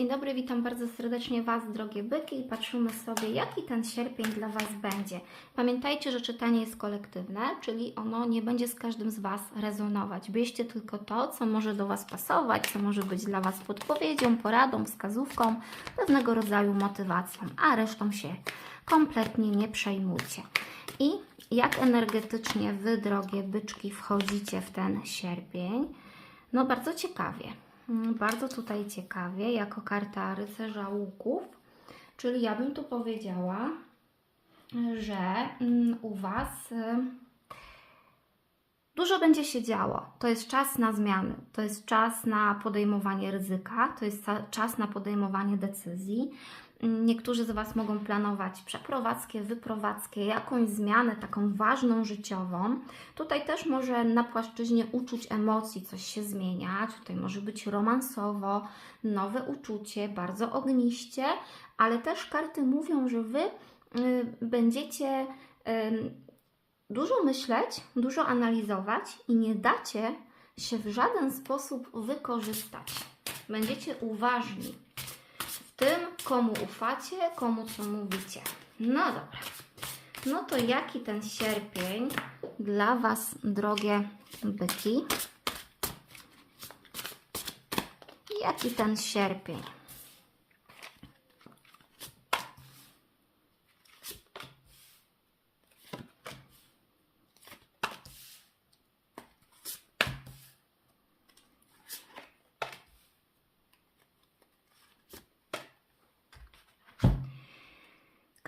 Dzień dobry, witam bardzo serdecznie Was, drogie byki, i patrzymy sobie, jaki ten sierpień dla Was będzie. Pamiętajcie, że czytanie jest kolektywne, czyli ono nie będzie z każdym z Was rezonować. Bierzcie tylko to, co może do Was pasować, co może być dla Was podpowiedzią, poradą, wskazówką, pewnego rodzaju motywacją, a resztą się kompletnie nie przejmujcie. I jak energetycznie Wy, drogie byczki, wchodzicie w ten sierpień? No bardzo ciekawie. Mm, Bardzo tutaj ciekawie, jako karta rycerza łuków. Czyli ja bym tu powiedziała, że mm, u Was dużo będzie się działo. To jest czas na zmiany, to jest czas na podejmowanie ryzyka, to jest czas na podejmowanie decyzji. Niektórzy z Was mogą planować przeprowadzkie, wyprowadzkie, jakąś zmianę taką ważną życiową. Tutaj też może na płaszczyźnie uczuć emocji coś się zmieniać. Tutaj może być romansowo, nowe uczucie, bardzo ogniście, ale też karty mówią, że Wy y, będziecie dużo myśleć, dużo analizować i nie dacie się w żaden sposób wykorzystać. Będziecie uważni tym, komu ufacie, komu co mówicie. No dobra. No to jaki ten sierpień dla Was, drogie byki? Jaki ten sierpień?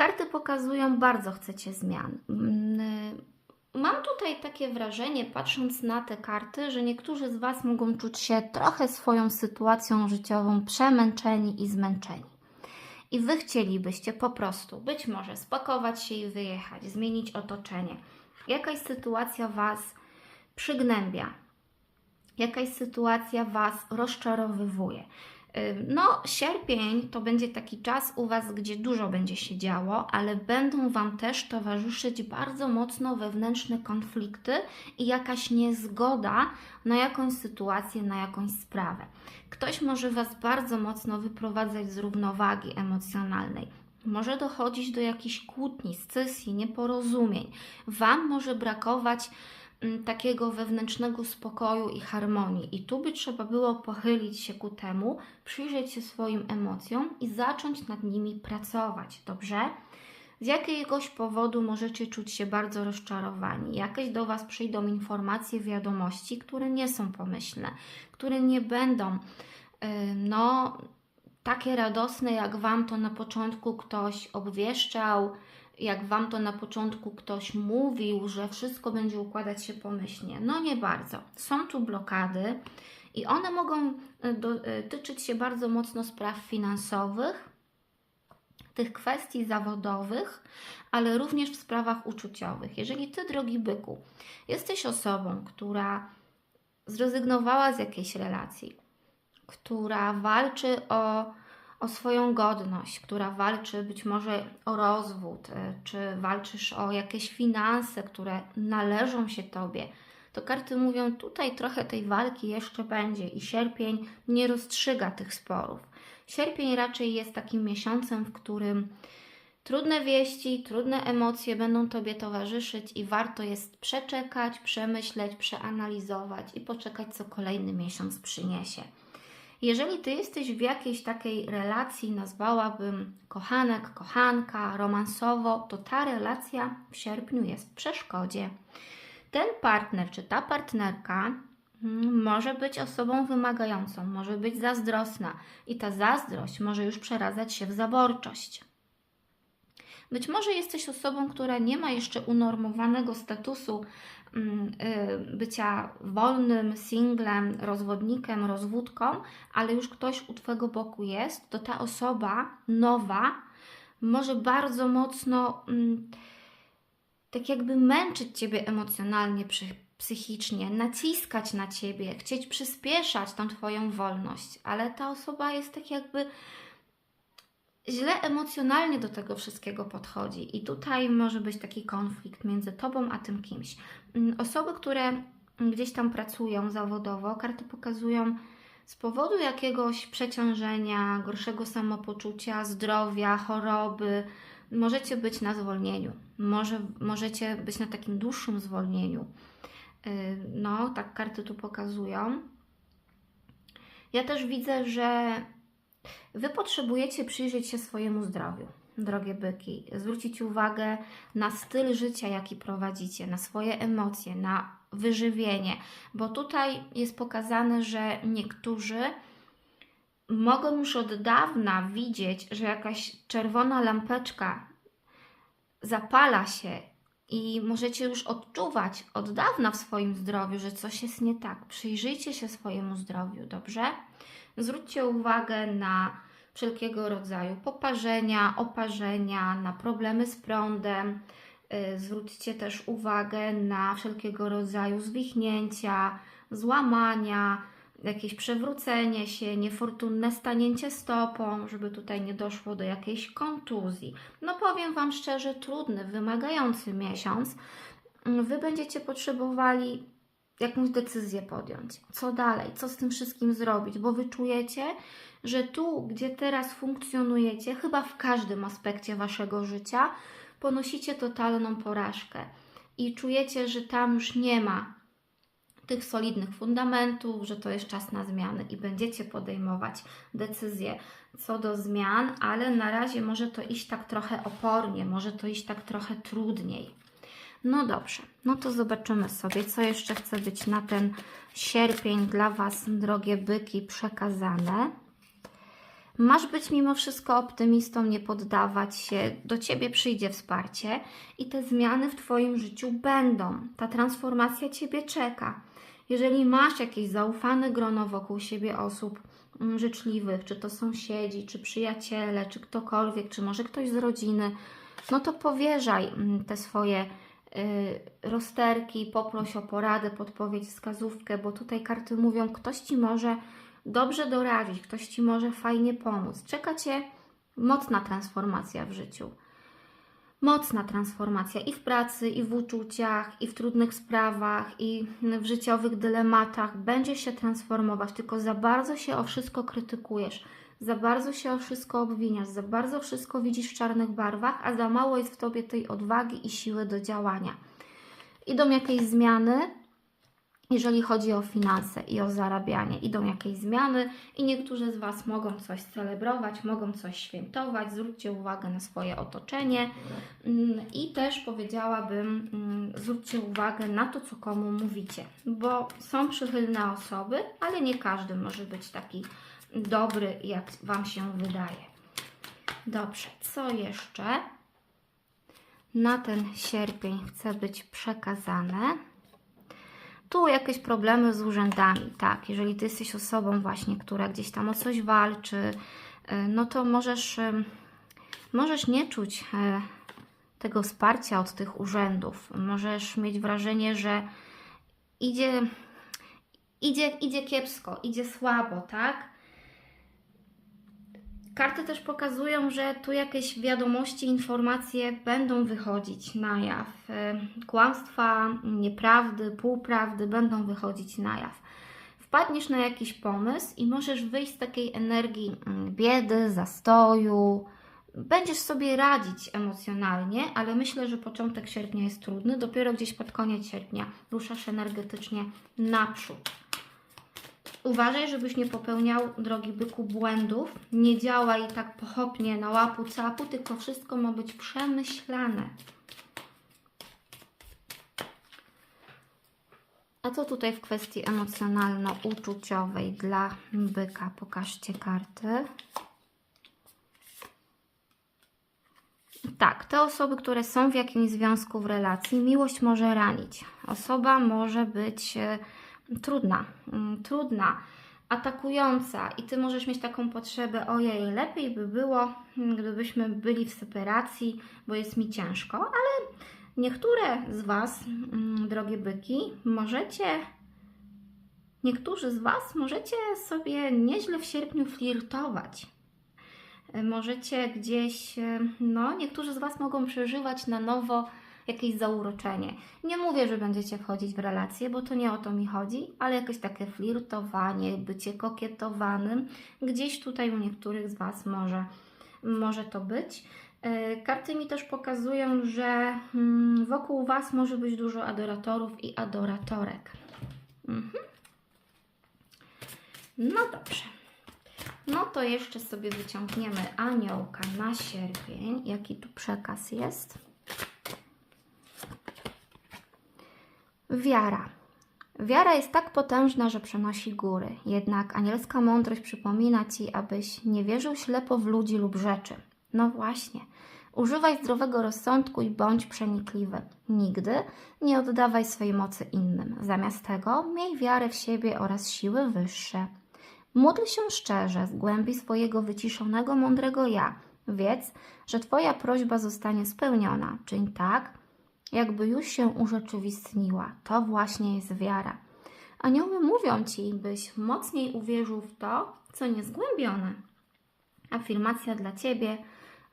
Karty pokazują, bardzo chcecie zmian. Mm, Mam tutaj takie wrażenie, patrząc na te karty, że niektórzy z Was mogą czuć się trochę swoją sytuacją życiową przemęczeni i zmęczeni. I Wy chcielibyście po prostu być może spakować się i wyjechać, zmienić otoczenie. Jakaś sytuacja Was przygnębia, jakaś sytuacja Was rozczarowywuje. No, sierpień to będzie taki czas u Was, gdzie dużo będzie się działo, ale będą Wam też towarzyszyć bardzo mocno wewnętrzne konflikty i jakaś niezgoda na jakąś sytuację, na jakąś sprawę. Ktoś może Was bardzo mocno wyprowadzać z równowagi emocjonalnej. Może dochodzić do jakichś kłótni, scysji, nieporozumień. Wam może brakować takiego wewnętrznego spokoju i harmonii. I tu by trzeba było pochylić się ku temu, przyjrzeć się swoim emocjom i zacząć nad nimi pracować, dobrze? Z jakiegoś powodu możecie czuć się bardzo rozczarowani. Jakieś do Was przyjdą informacje, wiadomości, które nie są pomyślne, które nie będą, yy, no, takie radosne, jak Wam to na początku ktoś obwieszczał, jak Wam to na początku ktoś mówił, że wszystko będzie układać się pomyślnie. No nie bardzo. Są tu blokady i one mogą y, do- y, tyczyć się bardzo mocno spraw finansowych, tych kwestii zawodowych, ale również w sprawach uczuciowych. Jeżeli Ty, drogi byku, jesteś osobą, która zrezygnowała z jakiejś relacji, która walczy o, o swoją godność, która walczy być może o rozwód, y, czy walczysz o jakieś finanse, które należą się Tobie, to karty mówią, tutaj trochę tej walki jeszcze będzie i sierpień nie rozstrzyga tych sporów. Sierpień raczej jest takim miesiącem, w którym trudne wieści, trudne emocje będą Tobie towarzyszyć i warto jest przeczekać, przemyśleć, przeanalizować i poczekać, co kolejny miesiąc przyniesie. Jeżeli Ty jesteś w jakiejś takiej relacji, nazwałabym kochanek, kochanka, romansowo, to ta relacja w sierpniu jest w przeszkodzie. Ten partner czy ta partnerka mm, może być osobą wymagającą, może być zazdrosna i ta zazdrość może już przeradzać się w zaborczość. Być może jesteś osobą, która nie ma jeszcze unormowanego statusu bycia wolnym, singlem, rozwodnikiem, rozwódką, ale już ktoś u Twojego boku jest, to ta osoba nowa może bardzo mocno mm, tak jakby męczyć Ciebie emocjonalnie, psy- psychicznie, naciskać na Ciebie, chcieć przyspieszać tą Twoją wolność, ale ta osoba jest tak jakby źle emocjonalnie do tego wszystkiego podchodzi. I tutaj może być taki konflikt między tobą a tym kimś. Mm, Osoby, które gdzieś tam pracują zawodowo, karty pokazują z powodu jakiegoś przeciążenia, gorszego samopoczucia, zdrowia, choroby, możecie być na zwolnieniu. Może, możecie być na takim dłuższym zwolnieniu. Yy, No, tak karty tu pokazują. Ja też widzę, że Wy potrzebujecie przyjrzeć się swojemu zdrowiu, drogie byki, zwrócić uwagę na styl życia, jaki prowadzicie, na swoje emocje, na wyżywienie, bo tutaj jest pokazane, że niektórzy mogą już od dawna widzieć, że jakaś czerwona lampeczka zapala się i możecie już odczuwać od dawna w swoim zdrowiu, że coś jest nie tak. Przyjrzyjcie się swojemu zdrowiu, dobrze? Zwróćcie uwagę na wszelkiego rodzaju poparzenia, oparzenia, na problemy z prądem. Y, Zwróćcie też uwagę na wszelkiego rodzaju zwichnięcia, złamania, jakieś przewrócenie się, niefortunne stanięcie stopą, żeby tutaj nie doszło do jakiejś kontuzji. No powiem Wam szczerze, trudny, wymagający miesiąc. Wy będziecie potrzebowali jakąś decyzję podjąć. Co dalej? Co z tym wszystkim zrobić? Bo wy czujecie, że tu, gdzie teraz funkcjonujecie, chyba w każdym aspekcie waszego życia, ponosicie totalną porażkę i czujecie, że tam już nie ma tych solidnych fundamentów, że to jest czas na zmiany i będziecie podejmować decyzje co do zmian, ale na razie może to iść tak trochę opornie, może to iść tak trochę trudniej. No dobrze, no to zobaczymy sobie, co jeszcze chce być na ten sierpień dla Was, drogie byki, przekazane. Masz być mimo wszystko optymistą, nie poddawać się. Do ciebie przyjdzie wsparcie i te zmiany w Twoim życiu będą. Ta transformacja Ciebie czeka. Jeżeli masz jakieś zaufane grono wokół siebie osób mm, życzliwych, czy to sąsiedzi, czy przyjaciele, czy ktokolwiek, czy może ktoś z rodziny, no to powierzaj mm, te swoje rozterki, poproś o poradę, podpowiedź, wskazówkę, bo tutaj karty mówią, ktoś Ci może dobrze doradzić, ktoś Ci może fajnie pomóc. Czeka Cię mocna transformacja w życiu. Mocna transformacja i w pracy, i w uczuciach, i w trudnych sprawach, i w życiowych dylematach. Będziesz się transformować, tylko za bardzo się o wszystko krytykujesz, za bardzo się o wszystko obwiniasz, za bardzo wszystko widzisz w czarnych barwach, a za mało jest w Tobie tej odwagi i siły do działania. Idą jakieś zmiany, jeżeli chodzi o finanse i o zarabianie. Idą jakieś zmiany i niektórzy z Was mogą coś celebrować, mogą coś świętować. Zwróćcie uwagę na swoje otoczenie Mm, i też powiedziałabym, mm, zwróćcie uwagę na to, co komu mówicie, bo są przychylne osoby, ale nie każdy może być taki dobry, jak Wam się wydaje. Dobrze, co jeszcze na ten sierpień chce być przekazane? Tu jakieś problemy z urzędami, tak. Jeżeli ty jesteś osobą właśnie, która gdzieś tam o coś walczy, y, no to możesz, y, możesz nie czuć y, tego wsparcia od tych urzędów. Możesz mieć wrażenie, że idzie, idzie, idzie kiepsko, idzie słabo, tak? Karty też pokazują, że tu jakieś wiadomości, informacje będą wychodzić na jaw. E, Kłamstwa, nieprawdy, półprawdy będą wychodzić na jaw. Wpadniesz na jakiś pomysł i możesz wyjść z takiej energii mm, biedy, zastoju. Będziesz sobie radzić emocjonalnie, ale myślę, że początek sierpnia jest trudny. Dopiero gdzieś pod koniec sierpnia ruszasz energetycznie naprzód. Uważaj, żebyś nie popełniał, drogi byku, błędów. Nie działaj tak pochopnie na łapu capu, tylko wszystko ma być przemyślane. A co tutaj w kwestii emocjonalno-uczuciowej dla byka? Pokażcie karty. Tak, te osoby, które są w jakimś związku, w relacji, miłość może ranić. Osoba może być e, trudna, mm, trudna, atakująca i Ty możesz mieć taką potrzebę, ojej, lepiej by było, mm, gdybyśmy byli w separacji, bo jest mi ciężko, ale niektóre z Was, mm, drogie byki, możecie, niektórzy z Was możecie sobie nieźle w sierpniu flirtować. Możecie gdzieś, e, no, niektórzy z Was mogą przeżywać na nowo jakieś zauroczenie. Nie mówię, że będziecie wchodzić w relacje, bo to nie o to mi chodzi, ale jakieś takie flirtowanie, bycie kokietowanym, gdzieś tutaj u niektórych z Was może, może to być. E, Karty mi też pokazują, że mm, wokół Was może być dużo adoratorów i adoratorek. Mhm. No dobrze. No to jeszcze sobie wyciągniemy aniołka na sierpień. Jaki tu przekaz jest? Wiara. Wiara jest tak potężna, że przenosi góry. Jednak anielska mądrość przypomina ci, abyś nie wierzył ślepo w ludzi lub rzeczy. No właśnie. Używaj zdrowego rozsądku i bądź przenikliwy. Nigdy nie oddawaj swej mocy innym. Zamiast tego miej wiarę w siebie oraz siły wyższe. Módl się szczerze z głębi swojego wyciszonego, mądrego ja. Wiedz, że Twoja prośba zostanie spełniona. Czyń tak, jakby już się urzeczywistniła. To właśnie jest wiara. Anioły mówią Ci, byś mocniej uwierzył w to, co niezgłębione. Afirmacja dla Ciebie.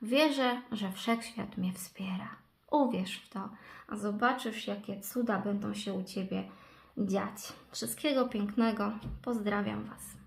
Wierzę, że Wszechświat mnie wspiera. Uwierz w to, a zobaczysz, jakie cuda będą się u Ciebie dziać. Wszystkiego pięknego. Pozdrawiam Was.